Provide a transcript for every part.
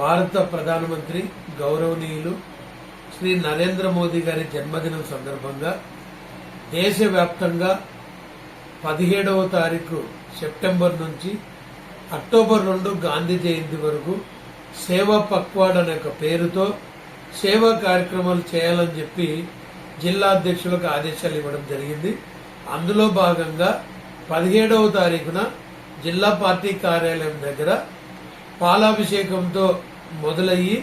భారత ప్రధానమంత్రి గౌరవనీయులు శ్రీ నరేంద్ర మోదీ గారి జన్మదినం సందర్భంగా దేశవ్యాప్తంగా పదిహేడవ తారీఖు సెప్టెంబర్ నుంచి అక్టోబర్ రెండు గాంధీ జయంతి వరకు సేవా పక్వాడ్ అనే ఒక పేరుతో సేవా కార్యక్రమాలు చేయాలని చెప్పి జిల్లా అధ్యక్షులకు ఆదేశాలు ఇవ్వడం జరిగింది. అందులో భాగంగా పదిహేడవ తారీఖున జిల్లా పార్టీ కార్యాలయం దగ్గర పాలాభిషేకంతో మొదలయ్యి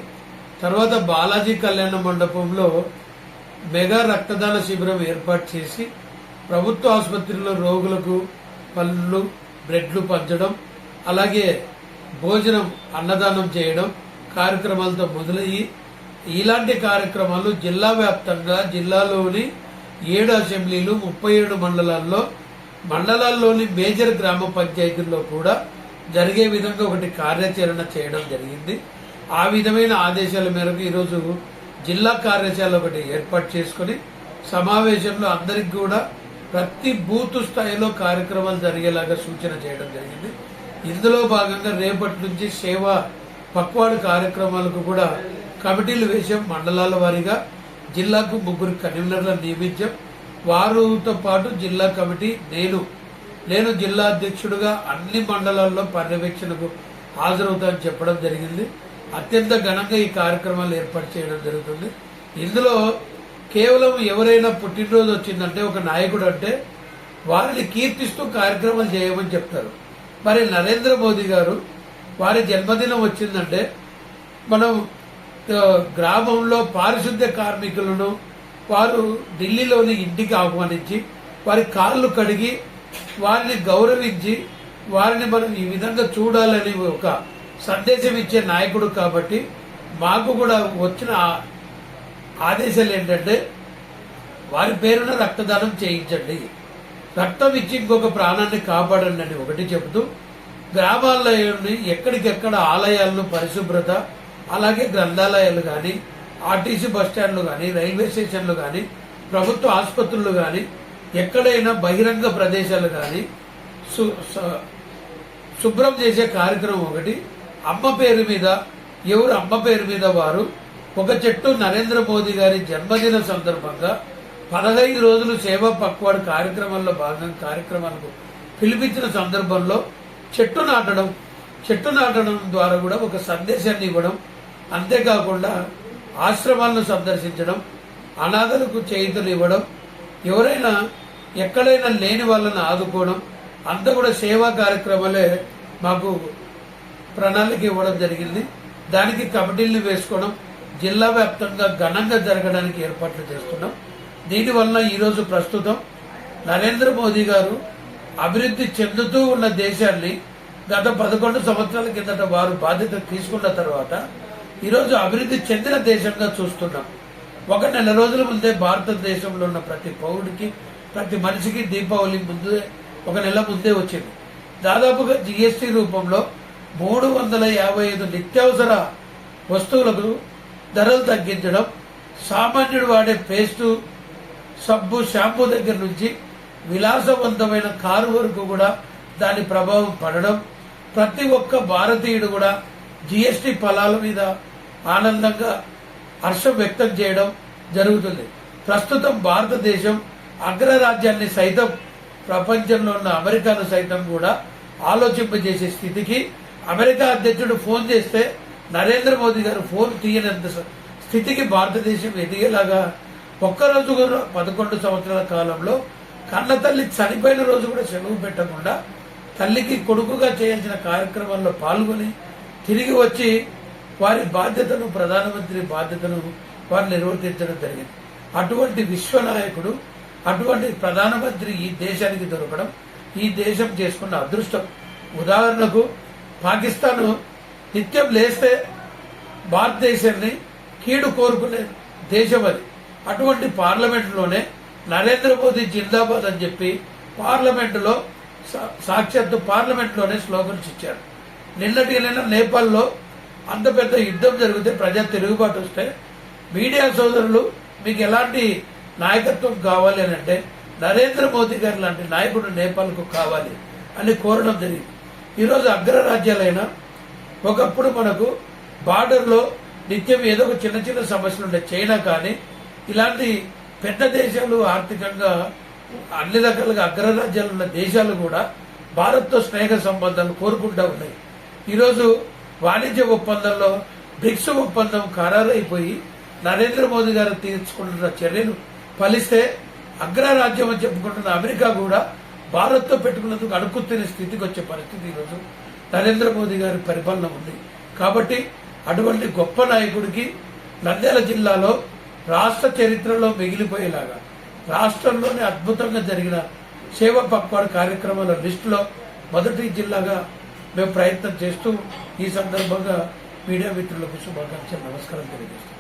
తర్వాత బాలాజీ కళ్యాణ మండపంలో మెగా రక్తదాన శిబిరం ఏర్పాటు చేసి ప్రభుత్వ ఆసుపత్రిలో రోగులకు పళ్ళు బ్రెడ్లు పంచడం అలాగే భోజనం అన్నదానం చేయడం కార్యక్రమాలతో మొదలయ్యి ఇలాంటి కార్యక్రమాలు జిల్లా వ్యాప్తంగా జిల్లాలోని ఏడు అసెంబ్లీలు ముప్పై ఏడు మండలాల్లో మండలాల్లోని మేజర్ గ్రామ పంచాయతీల్లో కూడా జరిగే విధంగా ఒకటి కార్యాచరణ చేయడం జరిగింది. ఆ విధమైన ఆదేశాల మేరకు ఈరోజు జిల్లా కార్యశాల ఒకటి ఏర్పాటు చేసుకుని సమావేశంలో అందరికి కూడా ప్రతి బూత్ స్థాయిలో కార్యక్రమాలు జరిగేలాగా సూచన చేయడం జరిగింది. ఇందులో భాగంగా రేపటి నుంచి సేవా పక్వాడు కార్యక్రమాలకు కూడా కమిటీలు వేసాం మండలాల వారీగా. జిల్లాకు ముగ్గురు కన్వీనర్లను నియమించాం. వారితో పాటు జిల్లా కమిటీ నేను నేను జిల్లా అధ్యక్షుడిగా అన్ని మండలాల్లో పర్యవేక్షణకు హాజరవుతానని చెప్పడం జరిగింది. అత్యంత ఘనంగా ఈ కార్యక్రమాలు ఏర్పాటు చేయడం జరుగుతుంది. ఇందులో కేవలం ఎవరైనా పుట్టినరోజు వచ్చిందంటే ఒక నాయకుడు అంటే వారిని కీర్తిస్తూ కార్యక్రమాలు చేయమని చెప్తారు. మరి నరేంద్ర మోదీ గారు వారి జన్మదినం వచ్చిందంటే మనం గ్రామంలో పారిశుద్ధ్య కార్మికులను వారు ఢిల్లీలోని ఇంటికి ఆహ్వానించి వారి కాళ్ళు కడిగి వారిని గౌరవించి వారిని మనం ఈ విధంగా చూడాలని ఒక సందేశం ఇచ్చే నాయకుడు కాబట్టి మాకు కూడా వచ్చిన ఆదేశాలు ఏంటంటే వారి పేరున రక్తదానం చేయించండి. రక్తం ఇచ్చి ఇంకొక ప్రాణాన్ని కాపాడండి అని ఒకటి చెబుతూ గ్రామాల్లో ఎక్కడికెక్కడ ఆలయాలను పరిశుభ్రత అలాగే గ్రంథాలయాలు కానీ ఆర్టీసీ బస్ స్టాండ్లు కానీ రైల్వే స్టేషన్లు కానీ ప్రభుత్వ ఆసుపత్రులు కానీ ఎక్కడైనా బహిరంగ ప్రదేశాలు కానీ సు- స- శుభ్రం చేసే కార్యక్రమం ఒకటి. అమ్మ పేరు మీద ఎవరు అమ్మ పేరు మీద వారు ఒక చెట్టు నరేంద్ర మోదీ గారి జన్మదిన సందర్భంగా పదహైదు రోజులు సేవా పక్వాడు కార్యక్రమంలో భాగంగా కార్యక్రమాలకు పిలిపించిన సందర్భంలో చెట్టు నాటడం చెట్టు నాటడం ద్వారా కూడా ఒక సందేశాన్ని ఇవ్వడం అంతేకాకుండా ఆశ్రమాలను సందర్శించడం అనాథలకు చేతులు ఇవ్వడం ఎవరైనా ఎక్కడైనా లేని వాళ్ళని ఆదుకోవడం అంతా కూడా సేవా కార్యక్రమాలే మాకు ప్రణాళిక ఇవ్వడం జరిగింది. దానికి కబడ్డీలు వేసుకోవడం జిల్లా వ్యాప్తంగా ఘనంగా జరగడానికి ఏర్పాట్లు చేస్తున్నాం. దీనివల్ల ఈరోజు ప్రస్తుతం నరేంద్ర మోదీ గారు అభివృద్ధి చెందుతూ ఉన్న దేశాన్ని గత పదకొండు సంవత్సరాల కిందట వారు బాధ్యత తీసుకున్న తర్వాత ఈరోజు అభివృద్ధి చెందిన దేశంగా చూస్తున్నాం. ఒక నెల రోజుల ముందే భారతదేశంలో ఉన్న ప్రతి పౌరుడికి ప్రతి మనిషికి దీపావళి ముందే ఒక నెల ముందే వచ్చింది. దాదాపుగా జిఎస్టీ రూపంలో మూడు వందల యాభై ఐదు నిత్యావసర వస్తువులకు ధరలు తగ్గించడం సామాన్యుడు వాడే పేస్టు సబ్బు షాంపూ దగ్గర నుంచి విలాసవంతమైన కారు వరకు కూడా దాని ప్రభావం పడడం ప్రతి ఒక్క భారతీయుడు కూడా జిఎస్టి ఫలాల మీద ఆనందంగా హర్షం వ్యక్తం చేయడం జరుగుతుంది. ప్రస్తుతం భారతదేశం అగ్రరాజ్యాన్ని సైతం ప్రపంచంలో ఉన్న అమెరికాను సైతం కూడా ఆలోచింపజేసే స్థితికి అమెరికా అధ్యక్షుడు ఫోన్ చేస్తే నరేంద్ర మోదీ గారు ఫోన్ తీయనంత స్థితికి భారతదేశం ఎదిగేలాగా ఒక్కరోజు కూడా పదకొండు సంవత్సరాల కాలంలో కన్న తల్లి చనిపోయిన రోజు కూడా సెలవు పెట్టకుండా తల్లికి కొడుకుగా చేయాల్సిన కార్యక్రమాల్లో పాల్గొని తిరిగి వచ్చి వారి బాధ్యతను ప్రధానమంత్రి బాధ్యతను వారు నిర్వర్తించడం జరిగింది. అటువంటి విశ్వనాయకుడు అటువంటి ప్రధానమంత్రి ఈ దేశానికి దొరకడం ఈ దేశం చేసుకున్న అదృష్టం. ఉదాహరణకు పాకిస్తాన్ నిత్యం లేస్తే భారతదేశాన్ని కీడు కోరుకునే దేశం అది. అటువంటి పార్లమెంటులోనే నరేంద్ర మోదీ జిందాబాద్ అని చెప్పి పార్లమెంటులో సా- సాక్షాత్తు పార్లమెంట్లోనే స్లోగన్స్ ఇచ్చారు. నిన్నటి నిన్న నేపాల్లో అంత పెద్ద యుద్ధం జరిగితే ప్రజా తిరుగుబాటు వస్తే మీడియా సోదరులు మీకు ఎలాంటి నాయకత్వం కావాలి అని అంటే నరేంద్ర మోదీ గారి లాంటి నాయకుడు నేపాల్కు కావాలి అని కోరడం జరిగింది. ఈరోజు అగ్రరాజ్యాలైన ఒకప్పుడు మనకు బార్డర్లో నిత్యం ఏదో ఒక చిన్న చిన్న సమస్యలు ఉండే చైనా కానీ ఇలాంటి పెద్ద దేశాలు ఆర్థికంగా అన్ని రకాలుగా అగ్రరాజ్యాలు ఉన్న దేశాలు కూడా భారత్తో స్నేహ సంబంధాలు కోరుకుంటా ఉన్నాయి. ఈరోజు వాణిజ్య ఒప్పందంలో బ్రిక్స్ ఒప్పందం ఖరారైపోయి నరేంద్ర మోదీ గారు తీసుకుంటున్న చర్యలు ఫలిస్తే అగ్రరాజ్యం అని చెప్పుకుంటున్న అమెరికా కూడా భారత్తో పెట్టుకున్నందుకు అడుక్కుతున్న స్థితికి వచ్చే పరిస్థితి ఈరోజు నరేంద్ర మోదీ గారి పరిపాలన ఉంది. కాబట్టి అటువంటి గొప్ప నాయకుడికి నంద్యాల జిల్లాలో రాష్ట్ర చరిత్రలో మిగిలిపోయేలాగా రాష్ట్రంలోనే అద్భుతంగా జరిగిన సేవ పక్వాడు కార్యక్రమాల లిస్టులో మొదటి జిల్లాగా మేము ప్రయత్నం చేస్తూ ఈ సందర్భంగా మీడియా మిత్రులకు శుభాకాంక్షలు నమస్కారం తెలియజేస్తాం